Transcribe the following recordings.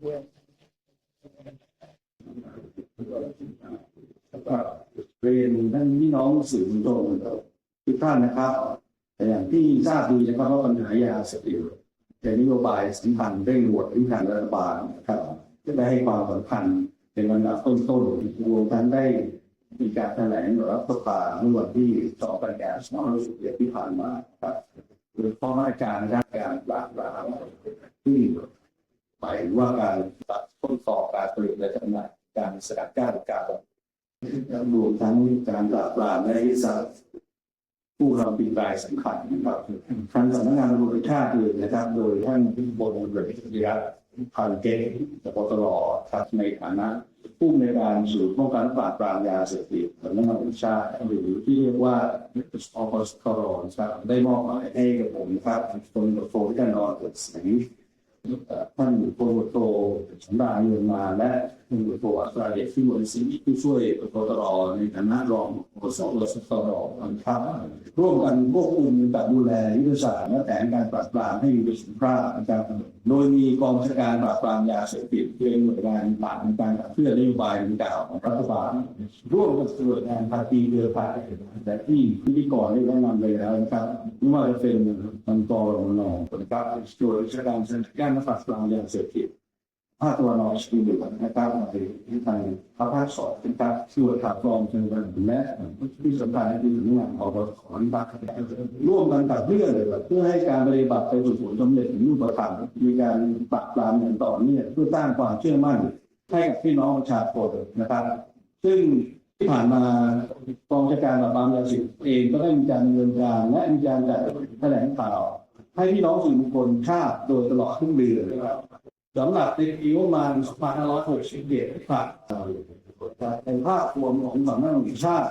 เรียนท่านพี่น้องสื่อมวลชนทุกท่านนะครับแต่อย่างที่ทราบดีนะครับว่าปัญหายาเสพติดเป็นโยบายสำคัญเร่งด่วนที่ทางรัฐบาลนะครับที่ได้ให้ความสำคัญเป็นลำดับต้นๆรวมทั้งได้มีการแถลงรัฐสภาเมื่อวันที่2กันยายน2561ที่ผ่านมาครับโดยเฉพาะมาตรการด้านการปราบปรามที่ หมายว่าการตัดต้นต่อการผลิตและจำหน่ายการสกัดกั้นการรวมทั้งการปราบปรามและยึดทรัพย์ผู้ทำผิดรายสำคัญนะครับทางสำนักงานตำรวจแห่งชาติเลยนะครับ โดยท่านบนเรือเรียพันเกตปตรครับในฐานะ ผู้ในการศูนย์ป้องกันปราบปรามยาเสพติดสำนักงานตำรวจแห่งชาติหรือที่เรียกว่าอปสครครับได้มอบหมายให้กับผมครับคนตำรวจโทที่การนอนเกิดสี ท่านพลตำรโทสำราเงินมาและพลตำรวจโทอัครเดชที่บริสิทธิ์ผู้ช่วยปตรในฐานะรองโฆษกสครครับร่วมกันควบคุมกับดูแลยุทธศาสตร์และแผนการปราบปรามให้มีประสิทธิภาพนะครับโดยมีกองบัญชาการปราบปรามยาเสพติดเป็นหน่วยงานหลักในการเคลื่อนโยบายดังกล่าวของรัฐบาลร่วมกับหน่วยงานภาคีเรือพายแต่ที่พิธีกรได้แนะนำไปแล้วนะครับไม่ว่าจะเป็น ทางกรนนะครับโดยราชการสำนักงานปราบปรามยาเสพติดภาคตะวันออกเฉียงเหนือนะครับมาที่ทางภาคภาคสองนะครับช่วยขับกรองเชิงกันและที่สำคัญคือหน่วยงานของขอนบาร่วมกันขับเคลื่อนเพื่อให้การปฏิบัติไปสู่ผลสำเร็จรูปธรรมมีการปราบปรามอย่างต่อเนื่องเพื่อสร้างความเชื่อมั่นให้กับพี่น้องประชาชนนะครับ ซึ่ง ที่ผ่านมากองจัดการปราบปรามยาเสพติดเองก็ได้มีการดำเนินการและมีการจัดแถลงข่าว ให้พี่น้องสื่อมวลชนทราบโดยตลอดทั้งเดือนนะครับสำหรับในปีงบประมาณ2561ที่ผ่านมาในภาพรวมของสำนักงานตำรวจแห่งชาติ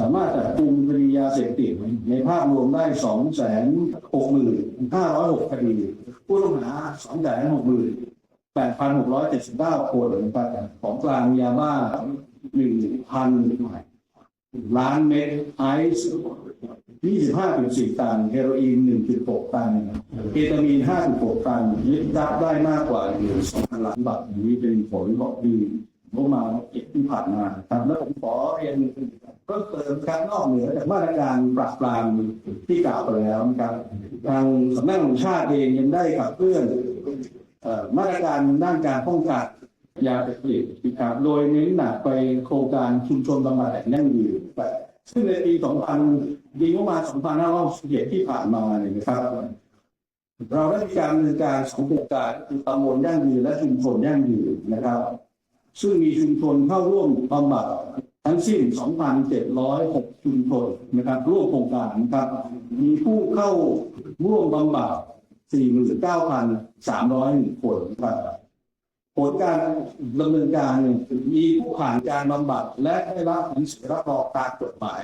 สามารถจับกลุ่มคดียาเสพติดในภาพรวมได้ 2 6 506คดี ผู้ต้องหา 2 6 8,679 คนนะครับของกลางยาบ้า 1,000ล้านเม็ดไอซ์25.4ตันเฮโรอีน1.6ตันเคตามีน5.6ตันยึดทรัพย์ได้มากกว่า1,200ล้านบาทนี้เป็นผลของปีงบประมาเก็บที่ผ่านมาครับแล้วผมขอเรียนเพิ่มเติมการนอกเหนือจากมาตรการปราบปรามที่กล่าวไปแล้วนะครับทางสำนักงานชาติเองยังได้ขับเคลื่อนมาตรการด้านการป้องกัน ยาเสพติดนะครับโดยเน้นหนักไปโครงการชุมชนบำบัดแห่งยั่งยืนซึ่งในปี 2000ปีงบประมา2561ที่ผ่านมาเนี่ยนะครับ เราได้มีการดำเนินการสองโครงการคือตำบลยั่งยืนและชุมชนยั่งยืนนะครับ ซึ่งมีชุมชนเข้าร่วมบำบัดทั้งสิ้น 2,706 ชุมชนนะครับ ร่วมโครงการนะครับ มีผู้เข้าร่วมบำบัด 49,301 คนนะครับ ผลการดำเนินการมีผู้ผ่านการบำบัด และได้รับหนังสือรับรองตามกฎหมาย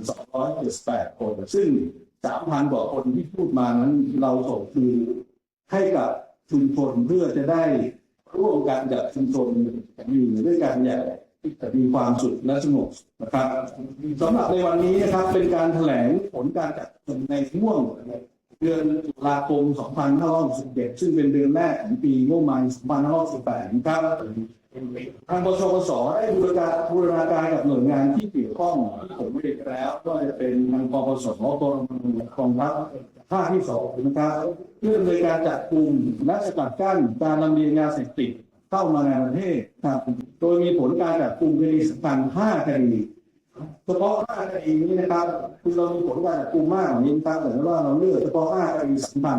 3,278 คน ซึ่ง 3,000กว่าคนที่พูดมานั้นเราส่งคือให้กับชุมชนเพื่อจะได้ร่วมกันกับชุมชนอยู่ด้วยกันอย่างมีความสุขและสงบนะครับสำหรับในวันนี้นะครับเป็นการแถลงผลการจัดในช่วง เดือนตุลาคม 2567ซึ่งเป็นเดือนแรกของปีงบประมาณ 2568นะครับทางกสกสได้บูรณาบูรณาการกับหน่วยงานที่เกี่ยวข้องที่ผมไม่ได้แล้วก็จะเป็นทางกปสกรมกองทัพภาคที่สองนะครับเพื่อดำเนินการจัดกลุ่มและสกัดกั้นการลำเลียงยาเสพติดเข้ามาในประเทศครับโดยมีผลการจับกลุ่มคดีสำคัญ5คดี เฉพาะห้าคดีนี้นะครับคือเรามีผลการจับกลุ่มมากเหมือนี้นะครับแต่ว่าเราเลือกเฉพาะห้าคดีสำคัญ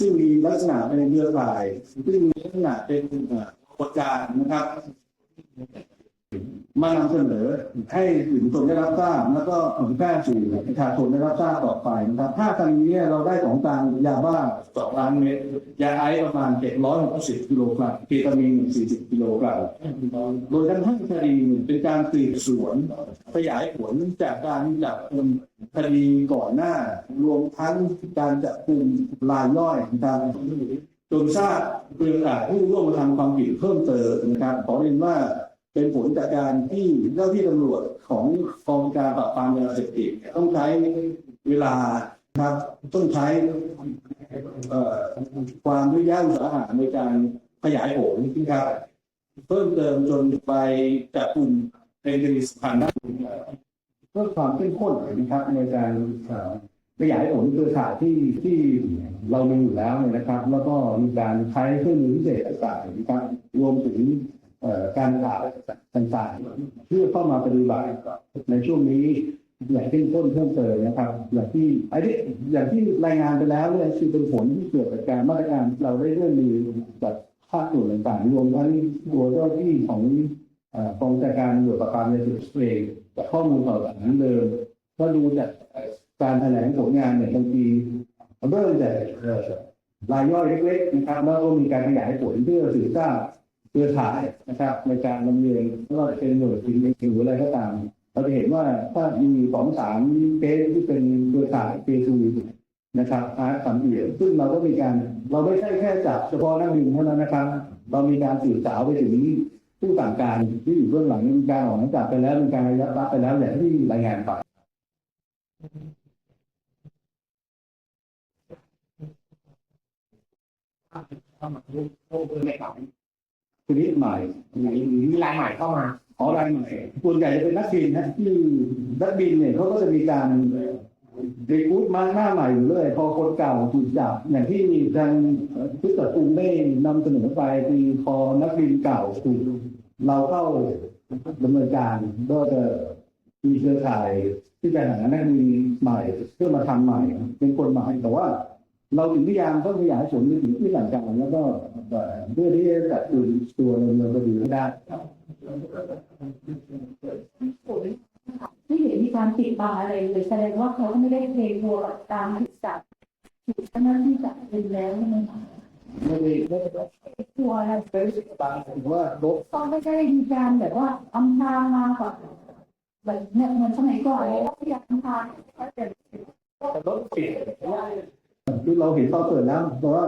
ซึ่งมีลักษณะเป็นเรือข่ายซึ่งมีลักษณะเป็นเอ่อกฎการนะครับ มานำเสนอให้ถึงชนได้รับทราบแล้วก็เผยแพร่สู่ประชาชนได้รับทราบต่อไปนะครับถ้าครั้งนี้เราได้ของกลางยาบ้า2ล้านเม็ดยาไอซ์ประมาณ760กิโลกรัมเคตามีน40กิโลกรัมโดยทั้งห้าคดีเป็นการสืบสวนขยายผลจากการจับกลุ่มคดีก่อนหน้า รวมทั้งการจับกลุ่มรายย่อยต่างจนทราบเครือข่ายผู้ร่วมกระทำความผิดเพิ่มเติมนะครับขอเรียนว่า เป็นผลจากการที่เจ้าที่ตำรวจของกองการปราบปรามยาเสพติดต้องใช้เวลาครับต้องใช้ความยุ่งยากอุตสาหะในการขยายผลนะครับเพิ่มเติมจนไปจับกลุ่มในคดีสำคัญได้เพิ่มความเข้มข้นนะครับในการขยายผลเครือข่ายที่ที่เรามีอยู่แล้วเนี่ยนะครับ แล้วก็มีการใช้เครื่องมือพิเศษต่างๆนะครับรวมถึง การข่าวต่างๆ เพื่อเข้ามาปฏิบัติในช่วงนี้อย่างเข้มข้นเพิ่มเติมนะครับ อย่างที่ไอ้ที่อย่างที่รายงานไปแล้วเนี่ยคือเป็นผลที่เกิดจากการมาตรการเราได้เรื่องมือจากภาคส่วนต่างๆรวมทั้งตัวเจ้าที่ของกองจัดการตำรวจปราบปรามยาเสพติดเองจากข้อมูลข่าวสารเดิมก็ดูจากการแถลงผลงานเนี่ยบางทีเริ่มแต่เอ่อรายย่อยเล็กๆนะครับแล้วก็มีการขยายผลเพื่อสื่อสร้าง เครือข่ายนะครับ ในการดำเนินไม่ว่าจะเป็นหน่วยทีมหรืออะไรก็ตาม เราจะเห็นว่าถ้ามีสองสามเคสที่เป็นเครือข่ายเปซูนะครับอาร์ตสามเหลี่ยมซึ่งเราก็มีการเราไม่ใช่แค่จับเฉพาะนักบินเท่านั้นนะครับ เรามีการสื่อสารไปถึงผู้ต่างการที่อยู่เบื้องหลังมีการออกหมายจับไปแล้วมีการระยะรับไปแล้วอย่างที่รายงานไปที นี้ใหม่มีรายใหม่เข้ามาขอรายใหม่ส่วนใหญ่จะเป็นนักบินนะที่นักบินเนี่ยเขาก็จะมีการรีคูดมาหน้าใหม่อยู่เลยพอคนเก่าถูกจับอย่างที่ทางพุทธกรุงได้นำเสนอไปคือพอนักบินเก่าถูกเราเข้าดำเนินการก็จะมีเครือข่ายที่จะหานักบินใหม่เพื่อมาทำใหม่เป็นคนใหม่แต่ว่า เราถึงพยายามต้องขยายผลไปถึงที่ต่างๆแล้วก็เพื่อที่จะจัดอื่นตัวดำเนินคดีให้ได้ไม่เห็นมีการปิดบังอะไรเลยแสดงว่าเขาไม่ได้เทตัวตามที่จับถูกเจ้าหน้าที่จับไปแล้วใช่ไหมคะไม่ได้ไม่ได้ตัวอะไรเป็นบางถือว่าลบก็ไม่ได้มีการแบบว่าอำพรางมาก่อนแบบเนี่ยเหมือนสมัยก่อนเลยพยายามอำพรางแต่รถปิด คือเราเห็นตอนเปิดแล้วแต่ว่า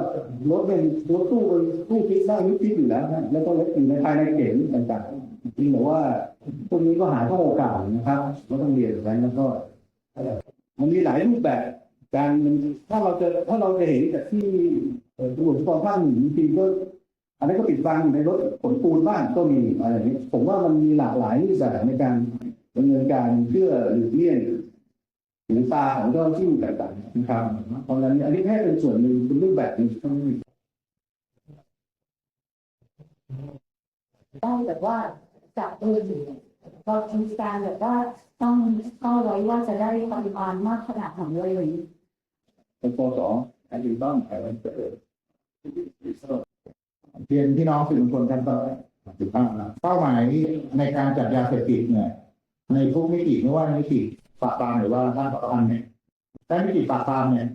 รถเป็นรถตู้เป็นตู้พลิกได้ยุบพลิกอยู่แล้วนะแล้วก็รถอยู่ในภายในเก๋งต่างๆจริงแต่ว่าพวกนี้ก็หาช่องโอกาสนะครับก็ต้องเรียนอย่างนั้แล้วก็มันมีหลายรูปแบบการถ้าเราจะถ้าเราจะเห็นจากที่ตำรวจภูธรภาคหนึ่งบางทีก็อันนี้ก็ปิดบังในรถขนปูนบ้างก็มีอะไรนี้ผมว่ามันมีหลากหลายรูปแบบในการดำเนินการเพื่อหลีกเลี่ยง หูตาของเจ้าหน้าที่ต่างๆนะครับเพราะฉะนั้นอันนี้แค่เป็นส่วนหนึ่งเป็นรูปแบบหนึ่งเท่านั้นเองได้แบบว่าจับเออเรามีการแบบว่าต้องต้องไว้ว่าจะได้ปริมาณมากขนาดไหนเลยอย่างนี้เป็นปสอันนี้ต้องอะไรเกิดเรียนพี่น้องสื่อมวลชนท่านต่อสิบห้าเป้าหมายในการจับยาเสพติดเนี่ยในทุกมิติไม่ว่ามิติ ปราบปรามหรือว่าด้านปราบปรามเนี่ยด้านมิติปราบปรามเนี่ย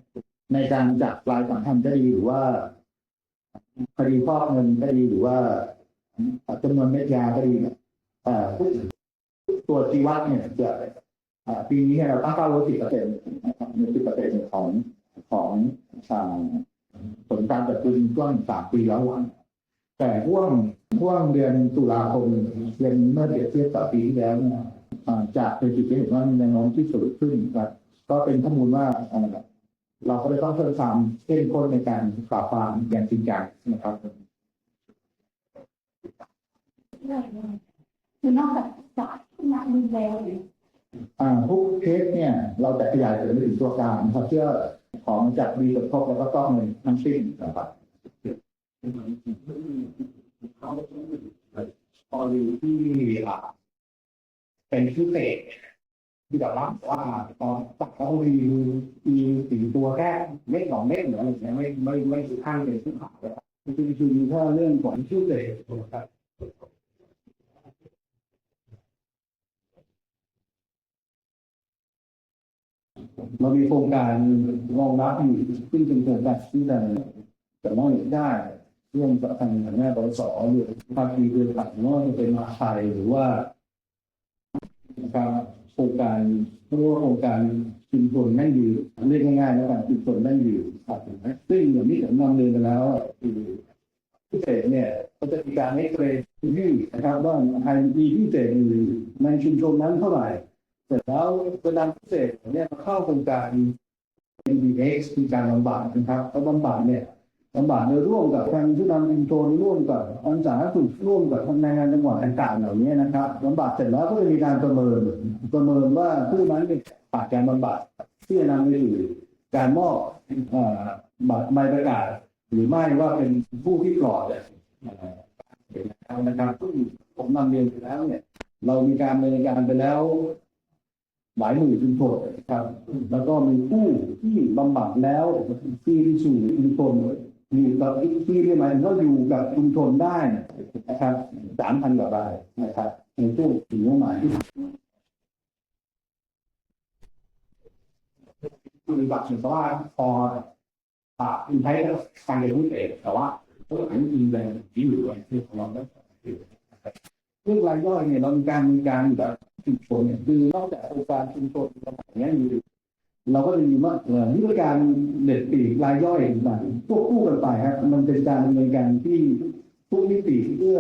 ในการจับรายสังคมก็ดีหรือว่าคดีฟอกเงินก็ดีหรือว่าจำนวนเม็ดยาก็ดีเนี่ยตัวจีวัดเนี่ยจะปีนี้เราตั้งเป้าไว้สิบเปอร์เซ็นต์นะครับในสิบเปอร์เซ็นต์ของของทางผลการจับกุมช่วงสามปีแล้ววันแต่ช่วงช่วงเดือนตุลาคมเดือนเมื่อเปรียบเทียบกับปีที่แล้วเนี่ย จากเป็นจุดที่เห็นว่ามีแนวโน้มที่สูงขึ้นครับก็เป็นข้อมูลว่าเอ่อเราก็เลยต้องเพิ่มความเข้มข้นในการปราบปรามอย่างจริงจังนะครับคือนอกจากจับที่นักบินแล้วเนี่ยอ่าทุกเคสเนี่ย เราจะขยายผลไปถึงตัวการนะครับเพื่อของจากบีกับทบแล้วก็ต้องเงินทั้งสิ้นนะครับตอนที่อ่า เป็นพิเศษที่แบบว่าว่าตอนตัดเขามีมีสีตัวแค่เล็กสองเล็กหรืออะไรอย่างเงี้ยไม่ไม่ไม่คือข้างเลยที่ขาดเลยคือคือมีแค่เรื่องของชื่อเลยครับเรามีโครงการรองรับอยู่ซึ่งเป็นโครงการที่จะจะมองเห็นได้ร่วมกับทางแม่บริษัทหรือภาคีเรือหลักไม่ว่าจะเป็นมาไทยหรือว่า นะครับโครงการเรียกว่าโครงการชุมชนนั่งยืนเรียกง่ายๆแล้วกันชุมชนนั่งยืนครับซึ่งอย่างที่ผมนำเรียนไปแล้วคือพิเศษเนี่ยก็จะมีการให้เกรดที่นะครับว่าใครมีพิเศษอยู่ในชุมชนนั้นเท่าไหร่เสร็จแล้วเวลาพิเศษเนี่ยมาเข้าโครงการ NBX คือการบำบัดนะครับแล้วบำบัดเนี่ย บำบัดโดยร่วมกับทางผู้นำชุมชนร่วมกับองค์สาธารณสุขร่วมกับทางในงานจังหวัดต่างๆเหล่านี้นะครับบำบัดเสร็จแล้วก็จะมีการประเมินประเมินว่าผู้นั้นเนี่ยผ่านการบำบัดที่จะนำไปสู่การมอบบัตรใบประกาศ หรือไม่ว่าเป็นผู้ที่ปลอดเนี่ยเห็นแล้วนะครับซึ่งผมนำเรียนไปแล้วเนี่ย เรามีการดำเนินการไปแล้วหลายหมื่นชุมชนนะครับ แล้วก็มีผู้ที่บำบัดแล้วที่ที่สู่ชุมชน อยู่กับที่ที่หมายถึงว่าอยู่กับชุมชนได้นะครับสามพันกว่ารายนะครับในช่วงถึงเป้าหมายที่คือแบบเหมือนกับว่าพออ่าใช้การเรียนรู้เองแต่ว่าตัวหลังอินแรงที่อยู่ด้วยที่ของเราได้เรื่องรายย่อยเนี่ยเรามีการมีการแบบชุมชนเนี่ยคือนอกจากโครงการชุมชนอย่างเงี้ยอยู่ เราก็จะมีว่าเอ่อวิธีการเด็ดปีกรายย่อยต่างๆควบคู่กันไปครับ มันเป็นการดำเนินการที่ทุกมิติเพื่อ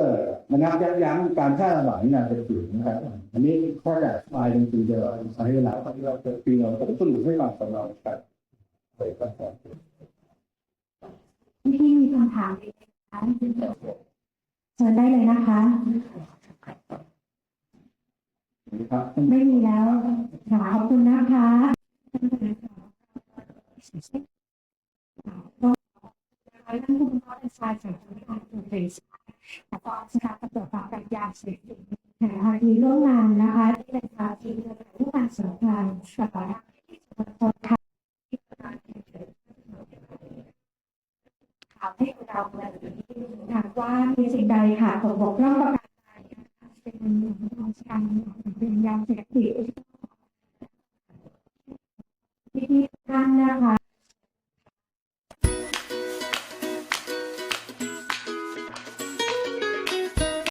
ระงับยับยั้งการแพร่ระบาดในงานเป็นสื่อนะครับ อันนี้ข้อจากปลายเป็นปีเดียวใช้เวลาที่เราจะปีเราผมสรุปให้ฟังสำหรับครับไปกันก่อนที่มีคำถามไหมคะเชิญได้เลยนะคะนะครับไม่มีแล้วค่ะขอบคุณนะคะ ก็ท่านผู้บังคับบัญชาจากธนาคารกรุงเทพแล้วก็สถาบันตรวจปราบปรามยาเสพติดค่ะมีร่วมงานนะคะที่เป็นภาคีเครือข่ายผู้การสำคัญสถานที่สมบูรณ์ค่ะข่าวให้เราเลยหากว่ามีสิ่งใดค่ะตกบอกพร่องประการใดนะคะเป็นการเป็นยาเสพติด